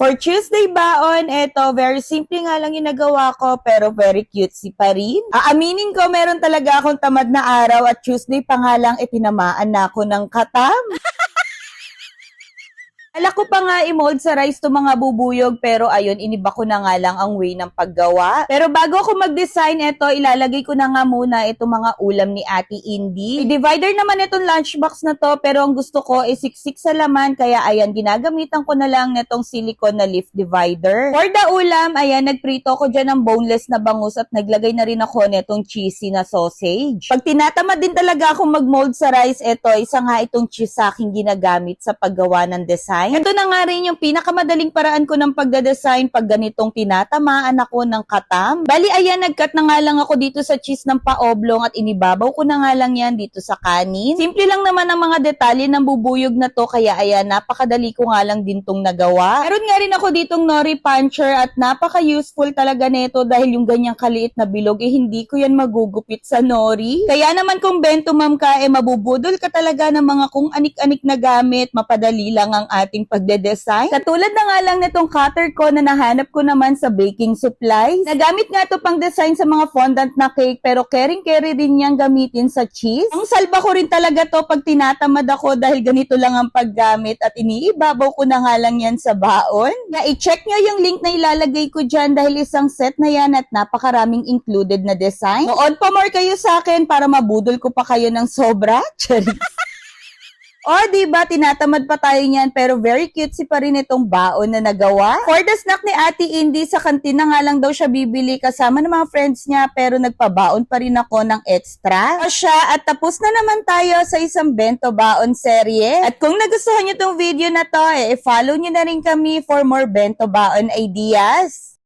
For Tuesday baon, eto, very simple nga lang yung nagawa ko, pero very cutesy pa rin. Aaminin ko, meron talaga akong tamad na araw at Tuesday pa nga lang, itinamaan na ako ng katam. Ala ko pa nga i-mold sa rice to mga bubuyog pero ayun, iniba ko na nga lang ang way ng paggawa. Pero bago ako mag-design ito, ilalagay ko na nga muna itong mga ulam ni Ate Indy. I-divider naman itong lunchbox na to pero ang gusto ko is siksik sa laman kaya ayan, ginagamitan ko na lang netong silicone na leaf divider. For the ulam, ayan, nagprito ko dyan ng boneless na bangus at naglagay na rin ako netong cheesy na sausage. Pag tinatamad din talaga akong mag-mold sa rice, ito, isa nga itong cheese aking ginagamit sa paggawa ng design. Ito na nga rin yung pinakamadaling paraan ko ng pagda-design pag ganitong tinatamaan ako ng katam. Bali, ayan, nagkat na nga lang ako dito sa cheese ng paoblong at inibabaw ko na nga lang yan dito sa kanin. Simple lang naman ang mga detalye ng bubuyog na to, kaya ayan, napakadali ko nga lang din tong nagawa. Meron nga rin ako ditong nori puncher at napaka-useful talaga nito dahil yung ganyang kaliit na bilog, eh hindi ko yan magugupit sa nori. Kaya naman kung bento ma'am ka, eh mabubudol ka talaga ng mga kung anik-anik na gamit, mapadali lang ang ating pagde-design. Katulad na nga lang nitong cutter ko na nahanap ko naman sa baking supplies. Nagamit nga to pang design sa mga fondant na cake pero caring-carry din niyang gamitin sa cheese. Ang salba ko rin talaga to pag tinatamad ako dahil ganito lang ang paggamit at iniibabaw ko na nga lang yan sa baon. Na i-check nyo yung link na ilalagay ko dyan dahil isang set na yan at napakaraming included na design. Noon pa more kayo sa akin para mabudol ko pa kayo ng sobra. Charis. O, di ba tinatamad pa tayo niyan pero very cutesy pa rin itong baon na nagawa. For the snack ni Ate Indy, sa kantina nga lang daw siya bibili kasama ng mga friends niya pero nagpabaon pa rin ako ng extra. O siya, at tapos na naman tayo sa isang bento baon serye. At kung nagustuhan niyo tong video na to, eh, follow niyo na rin kami for more bento baon ideas.